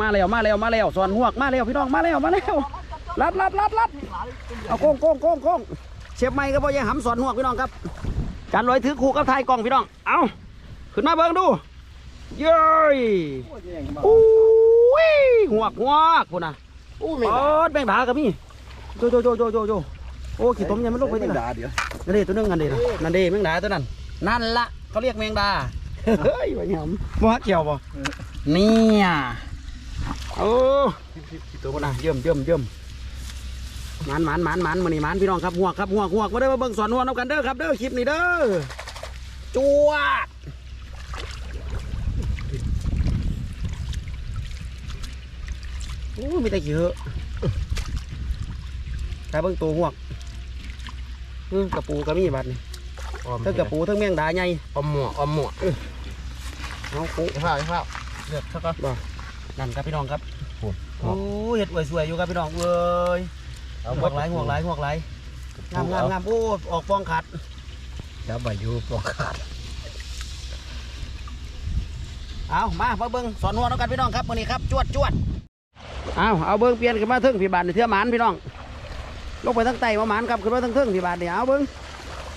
มาแล้วมาแล้วมาแล้วสอนหวกมาแล้วพี่น้องมาแล้วมาแล้วลัดลัดลัดลัดเอาโก้งโก้งโก้งโก้งเชฟไม่ก็พอยังหำสอนหวกพี่น้องครับจานลอยถือคู่กับทายกล้องพี่น้องเอาขึ้นมาเบิ่งดูเย้ยอู้ยหวกหวกพุ่นน่ะอู้โอ้แบงดากับมี่โจโจโจโจโจโจโอ้ขี้ต้มยังไม่ลงไปที่ไหนด่าเดี๋ยวนั่นเด้ตัวนึงนั่นเด้น่ะนั่นเด้แมงดาตัวนั้นนั่นละเขาเรียกแมงดาเฮ้ยไปหำบ่ฮักเกี่ยวบ่เนี่ย โอ้ตัวน่ะเยิ่มเยิ่มเยิ่มหมันหมันหมันหมันมานี่หมันพี่น้องครับหัวกครับหัวกหัวกมาเด้อมาเบิ่งสอนหัวกน้ำกันเด้อครับเด้อคลิปนี้เด้อจวดโอ้มีแต่ขี้เหอะแต่เบิ่งตัวหัวกอื้อกระปูกระมีบัดนี่เทั้งกระปูเทั้งแมงดาใหญ่อมหมวกอมหมวกเอาปูข้าวข้าวเลือดเท่ากันนั่นครับพี่น้องครับ โอ้โหโอ้ยเห็ดอวยสวยอยู่ครับพี่น้องเอ้ยหวกไหลหวกไหลหวกไหลงามงามงามโอ้ออกฟองขาดจับใบยูปอกขาดเอามามาเบิ้งสอนหัวน้องกันพี่น้องครับวันนี้ครับจวดจวดเอาเอาเบิ้งเปลี่ยนขึ้นมาเทิงพี่บาทในเทือหมานพี่น้องลงไปทั้งไตมาหมานครับขึ้นมาทั้งเทิงพี่บาทเนี่ยเอาเบิ้ง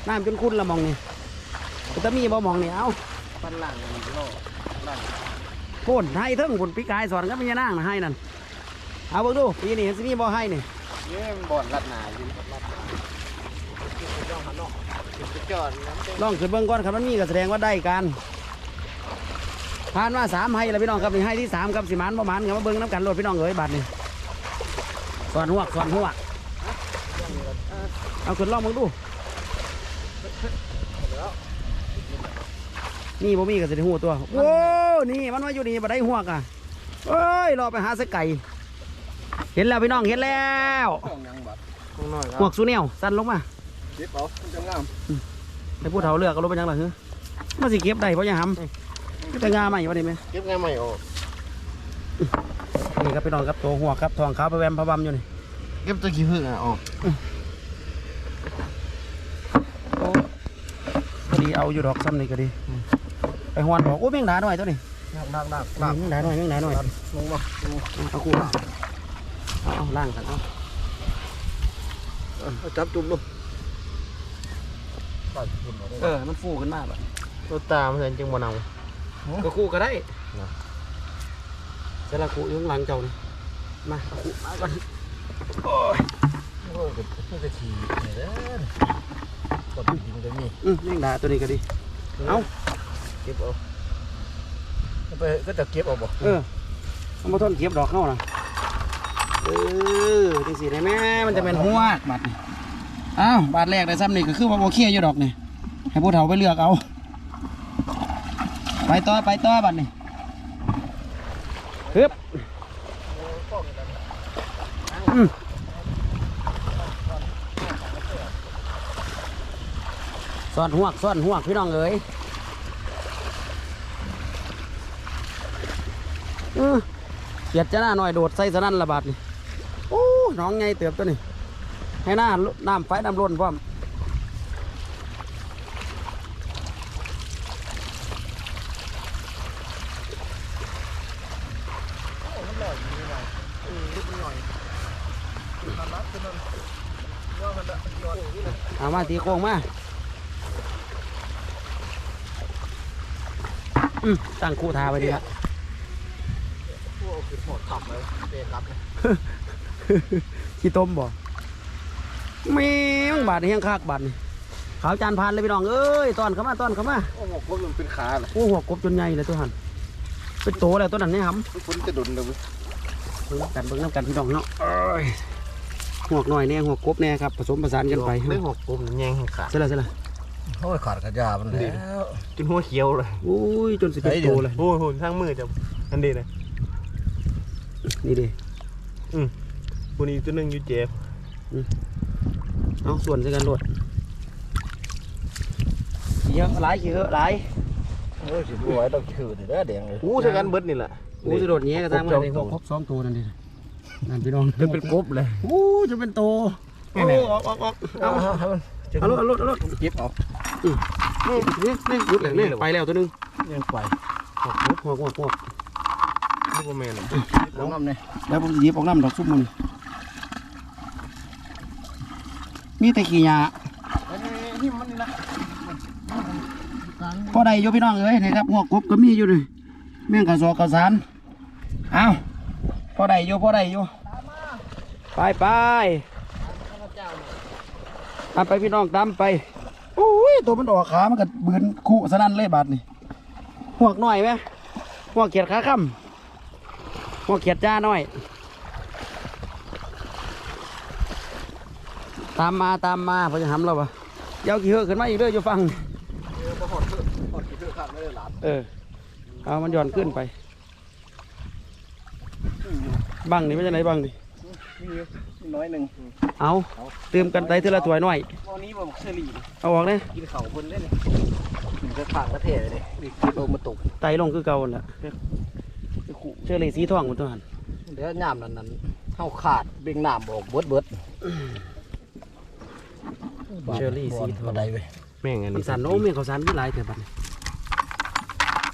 น้ำจนคุ้นละหมองนี่จะมีบ่หมองนี่เอาฟันหลังมันโล โค่นให้เทิงผลปีกายสอนก็ไม่ยานางนะให้นั่นเอาเบิ้งดูปีนี้เห็นสิมีบ่ให้นี่ยี่ยมบ่อนรัดหนาอยู่รัดหนาจ้องหันนอกจอดน้ำเต็มลองขึ้นเบิ้งก่อนครับมันมีก็แสดงว่าได้การผ่านมาสามให้แล้วพี่น้องครับนี่ให้ที่สามครับสิมันประมาณครับมาเบิ้งน้ำกันโหลดพี่น้องเอ้ยบัตรนี่สอนหัวสอนหัวเอาขึ้นลองมึงดู นี่บ่มีก็จะได้หัวตัวโอ้นี่มันมาอยู่นี่บ่ได้หัวกอะเอ้ยรอไปหาสกไก่ เห็นแล้วพี่น้องเห็นแล้วต้องยังบัดข้างน้อยครัหัวกสูเนียวสั่นลงมาเก็บเอามันจะงามให้ผู้เฒ่าเลือกก็รู้เป็นยังไงเหรอมาสิเก็บได้เพราะยังหำจะงาใหม่วะนี่ไหมเก็บง่ายไม่ออกนี่ครับพี่น้องครับตัวหัวครับทองขาวไปแวมพะบำอยู่นี่เก็บตัวขี้ผึ้งอะออกโอ้พอดีเอาอยู่ดอกซ้ำนี่ก็ดี ไปหวนดอกโอ้ยแมงดาหน่อยตัวนี้นักนักนักแมงดาหน่อยแมงดาหน่อยลงมาเอาคู่เอาเอาล่างกันเอาจับจุ่มลูกเออ มันฟูขึ้นมาแบบตัวตามันเห็นจึงบ่นำก็คู่ก็ได้นะเสร็จแล้วคู่อยู่ข้างหลังเจ้านี่มาเอาคู่มาก่อนโอ้ยมันจะขี่เนี่ยเด้อกดยิงจะมีอืมแมงดาตัวนี้ก็ดี เอา เก็บเอาไปก็จะเก็บเอาบ่เออเอามาทนเก็บดอกเข้านะเออจังสิได้แม่มันจะเป็นหัวกบัดนี่อ้าวบาทแรกได้ซ้ำนี่ก็คือว่าโอเคอยู่ดอกนี่ให้ผู้เฒ่าไปเลือกเอา ไปต่อไปต่อบัดนี่ฮึบอืมซ่อนหวกซ่อนหวกพี่น้องเอ๋ย เกียดจะหน้าหน่อยโดดใส่สนั่นระบาดนี่โอ้น้องไงเติบตัวนี่ให้หน้าน้ำไฟน้ำล้นพร้อมเอามาตีโค้งมาอืมตั้งคู่ทาไปดีละพวก คือหมดขับเลยเตะรับเลยขี้ต้มบ่แมีงบาดนี่ยังคากบาดนี่ขาวจานพานเลยพี่น้องเอ้ยตอนเข้ามาตอนเข้ามาโอ้โหพวกมันเป็นขาเลยโอ้หัวกบจนใหญ่เลยตัวหันเป็นโตแล้วตัวนั้นนี่หฝนจะดุนเลยำเบิ่งกันเบิ่งน้ำกันพี่น้องเนาะเอ้ยหัวกหน่อยแน่หัวกบแน่ครับผสมผสานกันไปไม่หกผมแยงขาดเสร็จแล้วเสร็จแล้วโอ้ยขาดกระยามันแล้วจนหัวเขียวเลยโอ้ยจนสิเป็นโตเลยโอ้โหทั้งมือจะอันดีเลย นี่ดิคนนี้ตัวนึงอยู่เจ็บเอาส่วนใส่กันโลดขี้เยอะหลายขี้เยอะหลายโอ้ยสิบไว้ต้องถือเด้อแดงเลยอู้ใช้กันเบิดนี่แหละโอ้จะโดดแง่กระทางมาเลยครบสองตัวนั่นดินั่นพี่น้องจะเป็นกบเลยโอ้จะเป็นโตโอ้ออกออกออกเอาเอาเอาเอารถเอารถเอารถเก็บเอานี่นี่นี่หยุดเลยนี่ไปแล้วตัวหนึงยังไปหัวหัวหัวหัว บ่แม่นลงน้ำเนี่ยแล้วผมจะหยิบออกน้ำดอกซุปมันมีแต่ขี้ยาหิมมันนี่นะพอได้อยู่พี่น้องเอ้ยนี่ครับหัวกบก็มีอยู่เลยแม่งกระสอบกระสานเอาพอได้อยู่พอได้อยู่ไปไปตามไปพี่น้องตามไปโอ้ยตัวมันออกขามันก็บืนคู่สนั่นเลยบาดนี่หัวกหน่อยไหมหัวกเขียดขาค่ำ หัวกเขียดจ้าหน่อย ตามมาตามมาเพอจะทำเราปะเดี๋ยวกี่เหือขึ้นมาอีกเด้ออยู่ฟังเออบ่หอดเถอะหอดกี่เถอะขาดไม่ได้หลานเออเอามันหย่อนขึ้นไป บังนี่ไม่ใช่ไหนบังนี่มีอยู่มีน้อยหนึ่งเอาเติมกันไตเท่าละถ้วยหน่อยวันนี้บอกเชอรี่เอาออกเนี่ยกินเขาคนเล่นกินกระถางกระเทศเลยนี่กินโอมาตกไตลงคือเก่าหั่นละ เชื่อเลยสีทองหมดตัวหันเดี๋ยวย่ามนั้นนั้นเท่าขาดเบ่งน้ำบอกเบิดเบิดเชอรี่สีทองอะไรไปแม่งอันมันนี้สันโอ้เมียเขาสันที่หลายแต่บัดนี้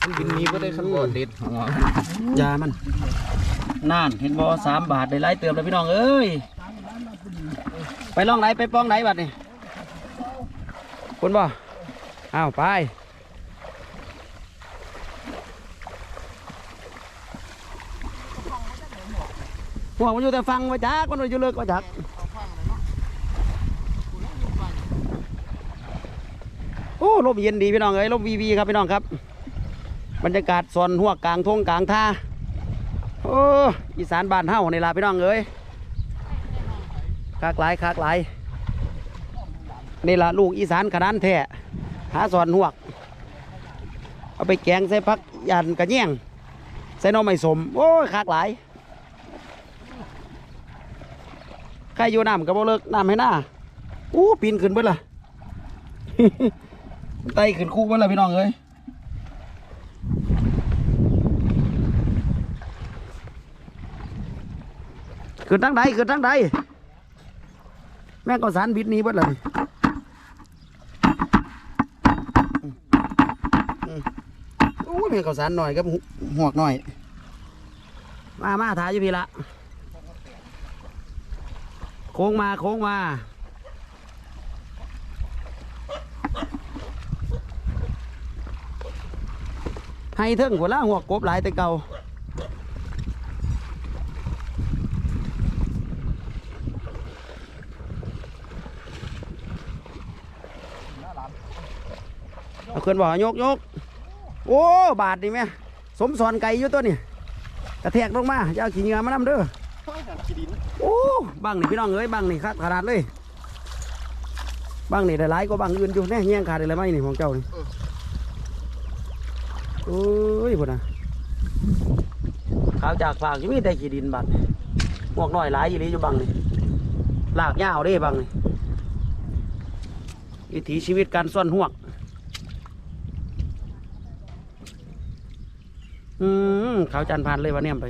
มันบินนี้ก็ได้ขั้นบอดเด็ดยามันนานเห็นบอสามบาทได้หลายเติมแล้วพี่น้องเอ้ยไปล่องไหนไปป้องไหนบัดนี่คุณบ่อ้าวไป พวกมันอยู่แต่ฟังมาจักมันอยู่เลิกมาจักโอ้ลมเย็นดีพี่น้องเอ้ยลมวีวีครับพี่น้องครับ บรรยากาศสอนหัวกลางทงกลางท่าโอ้อีสานบ้านเฮาในลาพี่น้องเอ้ยคากหลายคากหลายนี่ละลูกอีสานขนาดแท้หาสอนหัวก เอาไปแกงใส่พักยันกระเนียงใส่น้อไม่สม โอ้ยคากหลาย ใค รอยู่น้ำกับบ่เลิกน้ำให้หน้าอู้ปีนขึ้นเบิดล่ะไต่ขึ้นคู่เบิดล่ะพี่น้องเอ้ยขึ้นทางใดขึ้นทางใดแม่ก็สารบิดนี้เบิดล่ะอืมอืมโอ้ยแม่ก็สารหน่อยกับหวกหน่อย มามาถ่ายอยู่พี่ละ ค้งมาโค้งมาให้เทิงหัวล่าหัวกบหลายแต่เก่าเอาขึ้นบ่อยกยกโอ้ บาทนี่แม่สมสอนไก่อยู่ตัวนี่กระแทกลงมาอย่าเอาขี้เงือมานำเด้อ โอ้บังนี่พี่น้องเอ้ยบังนี่คักขนาดเลยบังนี่ได้หลายก็บังอื่นอยู่แน่เงี้ยงขาดอะไรไหมนี่ของเจ้านี่โอ้ยพุ่นนะขาวจากฝากยังมีแต่ขี้ดินบัดหมวกน้อยหลายอีหลีอยู่บังนี่ลากยาวเด้บังนี่วิถีชีวิตการซ่อนหวกอืมขาวจันทร์ผ่านเลยวันนี้ไป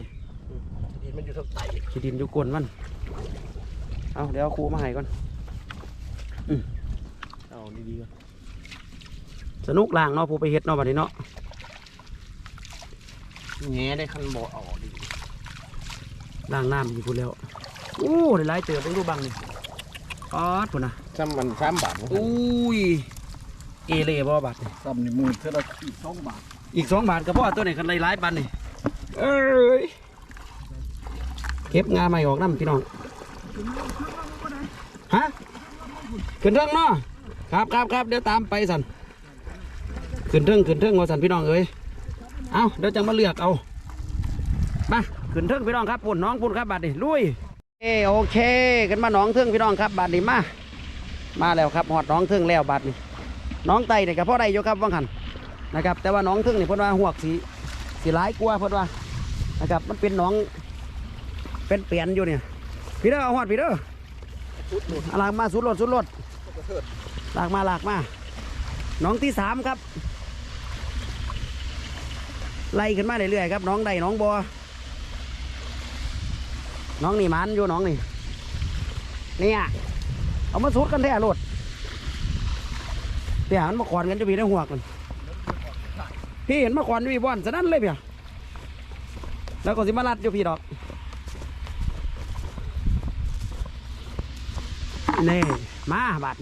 นมันอยู่ทับไตขี้ดินอยู่ก้นมันเอาเดี๋ยวเอาครูมาให้ก่อนเอาดีๆก่อนสนุกล่างเนาะผู้ไปเฮ็ดเนาะบัดนี้เนาะแง่ได้ขั้นบ่ออกดีล่างน้ำอยู่พูนแล้วโอ้ได้หลายเติบต้องดูบังนี่ออดพุ่นนะซ้ำมันซ้ำบาทอุ้ยเอเล่บ่บาทนี่ซ้ำในมือเท่าละอีกสองบาทอีกสองบาทก็พอตัวนี้คันหลายๆบาทนี่เอ้ย เก็บงาใหม่ออกน้ำพี่น้องฮะขึ้นเทิงเนาะครับครับครับเดี๋ยวตามไปสันขึ้นเทิงขึ้นเทิงว่าสันพี่น้องเอ้ยเอาเดี๋ยวจะมาเลือกเอามาขึ้นเทิงพี่น้องครับปุ่นน้องปุ่นครับบาดนี่ลุยเอโอเคขึ้นมาหน้องเทิงพี่น้องครับบาดนี่มามาแล้วครับหอดน้องเทิงแล้วบาดนี่น้องไตเนี่ยกับพ่อใดอยู่ครับว่างหันนะครับ แต่ว่าน้องเทิงเนี่เพิ่นว่าหวกสีสีร้ายกลัวเพิ่นว่านะครับมันเป็นน้อง เป็นเปลี่ยนอยู่เนี่ยพี่เด้อเอาหอดพี่เด้อเอาลากมาสุดรถสุดรถลากมาลากมาน้องที่สามครับ ไล่ขึ้นมาเรื่อยๆครับน้องใดน้องบัวน้องนี่มันอยู่น้องนี่เนี่ยเอามาสุดกันแท้รถเดี๋ยวมันมาขวานกันจะมีได้หัวกันพี่เห็นมาขวานจะมีบ้านสนั่นเลยเพียแล้วก็สิมาลัดอยู่พี่ดอก นี่มาบาด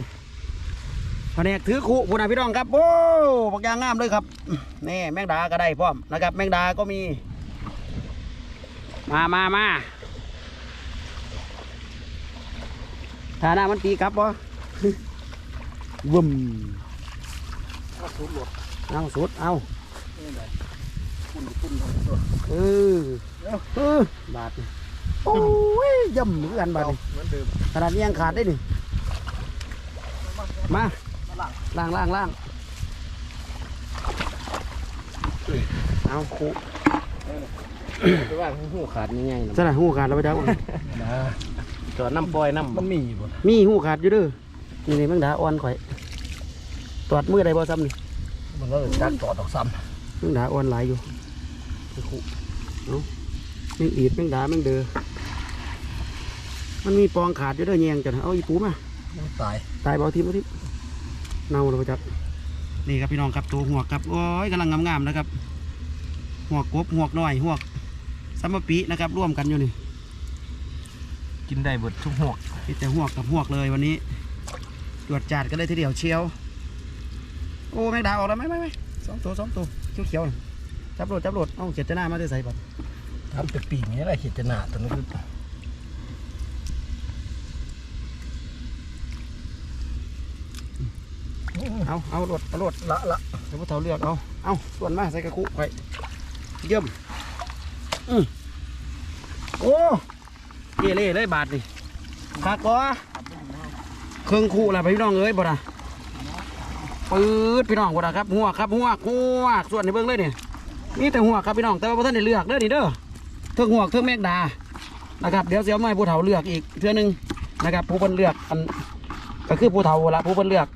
แผนกถือขู่พูนะพี่น้องครับโอ้บักยางงามเลยครับนี่แมงดาก็ได้พร้อมนะครับ แมงดาก็มี มามามาฐานะมันตีกลับบ่วุ่มเอาสุดเอานี่ไงปุ่นปุ่นตัวเออเออบาดนี่ โอ้ยย่ำเหมือนกันบาดนี่เหมือนเดิมขนาดนี้ยังขาดได้นี่มาล่างล่างล่างเอาคู่ไปว่าหูขาดยังไงสนะหูขาดแล้วไปจ้านะตัวน้ำปล่อยน้ำมันมีบ่มีหูขาดอยู่เด้อนี่นี่แมังดาอ่อนข่อยตรวจมือได้บ่ซ้ำนี่มันก็จักต่อดอกซ้แมังดาอ่อนหลายอยู่ไปคู่เอาแมังอีดแมังดาแมังเดือ มันมีปองขาดอยู่เด้อแยงจังเอาอีปูมาำตายตายเบาทิพย์บ่ทิพย์เน่าแล้วจับนี่ครับพี่น้องครับตัวหัวกครับโอ้ยกำลังงามๆนะครับ หัวกกบหัวกน้อยหัวกซัมมะปีนะครับร่วมกันอยู่นี่กินได้เบิดทุกหวกมีแต่หัวกกับหัวกเลยวันนี้ตรวจจัดกันเลยทีเดียวเชียวโอ้แมงดาออกแล้วไหมไม่ไม่สองตัวสองตัวเขียวๆน่ะจับโหลดจับโหลดเอ้าเจ็ดจะหน้ามาได้ใส่บัตรทำแต่ปีกนี้แหละเห็ดจะหนาตัวนี้คือ เอาเอาโหลดเอาโหลดละละเดี๋ยวพวกเฒ่าเลือกเอาเอาส่วนมาใส่กระคุไปเยี่ยมอืมโอ้เย่เล่เลยบาทนี่คักก็เครื่องคู่ละพี่น้องเอ้ยบ่ละปืดพี่น้องบ่ละครับหัวครับหัวหัวส่วนในเบื้องเลยเนี่ยนี่แต่หัวครับพี่น้องแต่ว่าพ่ท่านได้เลือกเด้อนี่เด้อเทิงหัวเทิงแมกดานะครับเดี๋ยวเสียวไม่ผู้เฒ่าเลือกอีกเทื่อนึงนะครับผู้เพิ่นเลือกอันก็คือผู้เฒ่าละผู้เพิ่นเลือก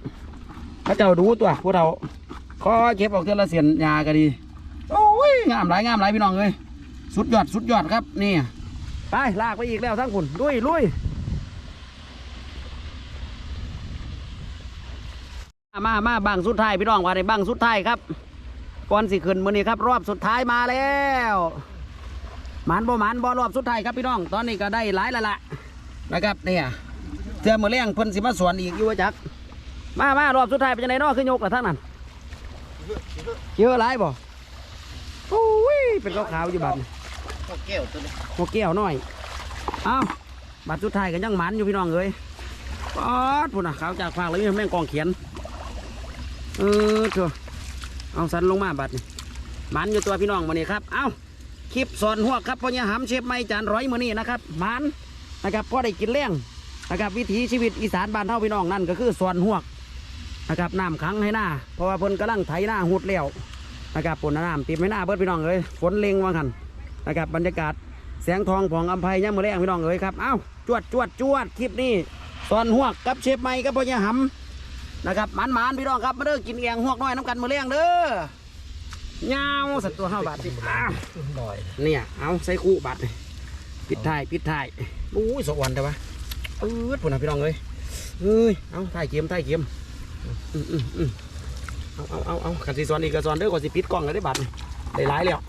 พระเจ้าดูตัวผู้เฒ่าขอเก็บออกเทื่อละเสียนยาก็ดี โอ้ยงามหลายงามหลายพี่น้องเอ้ยสุดยอดสุดยอดครับนี่ไปลากไปอีกแล้วทั้งคุณลุยลุยมามาบังสุดท้ายพี่น้องว่าในบังสุดท้ายครับก่อนสิขึ้นมือนี้ครับ รอบสุดท้ายมาแล้วหมันบ่หมันบ่รอบสุดท้ายครับพี่น้อง ตอนนี้ก็ได้หลายละละนะครับเนี่ยเทือมือเลี้ยงเพิ่นสิมาสวนอีกอยู่ว่าจัก มามารอบสุดท้ายเป็นยังไงนาะขึ้นยกละทั้งนั้นเยอะหลายบ่โอ้ยเป็นขาวๆอยู่บัดนี้แก้วตัวนี้หัวแก้วหน่อยเอาบัตรสุดท้ายกันยังหมันอยู่พี่น้องเอ้ยป๊อดพุ่นนะขาวจากฟางเลยแม่งกองเขียนเออเถอะเอาสันลงมาบัตรนี่หมันอยู่ตัวพี่น้องมานี่ครับ เอาคลิปสอนหัวครับพ่อเนี่ยหำเชฟไม่จานร้อยมือนี่นะครับหมันนะครับพ่อได้กินเลี้ยงนะครับวิถีชีวิตอีสานบ้านเท่าพี่น้องนั่นก็คือสอนหัว นะครับน้ำขังให้หน้าเพราะว่าเพิ่นกำลังไถหน้าหุดแล้วนะครับฝนน้ำต็มให้หน้าเบิดพี่น้องเลยฝนเล็งว่างันนะครับบรรยากาศแสงทองผ่องอำไพย่ามมือแรงพี่น้องเอ๋ยครับเอ้าจวดจวดจวดคลิปนี้สอนหวกกับเชฟใหม่กับพ่อใหญ่หำนะครับหมันหมันพี่น้องครับมาเด้อกินแกงหวกน้อยน้ำกันมือแรงเด้อยาสัตว์ตัวห้าบาทสิอ้าวหน่อยเนี่ยเอาใส่คู่บาทปิดท้ายปิดท้ายอุ้ยสวรรค์แต่ว่าเออพุ่นนะพี่น้องเอ้ยเอ้ยเอาถ่ายเกมถ่ายเกม อืมอืมอืมเอาเอาเอาเอาขันสีสอนอีกกระสอนเด้อกว่าสิปิดกล้องเลยได้บาทได้หลายแล้ว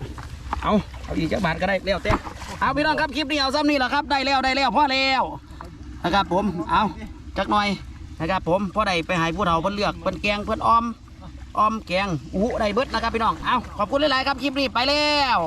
เอาเอาอีกจักบาทก็ได้แล้วแต่เอาพี่น้องครับคลิปนี้เอาซ้ำนี่แหละครับได้แล้วได้แล้วพ่อแล้วนะครับผมเอาจักหน่อยนะครับผมพ่อได้ไปหายผู้เฒ่าเพิ่นเลือกเพิ่นแกงเพิ่นออมออมแกงอู้ได้เบิดนะครับพี่น้องเอาขอบคุณหลายๆครับคลิปนี้ไปแล้ว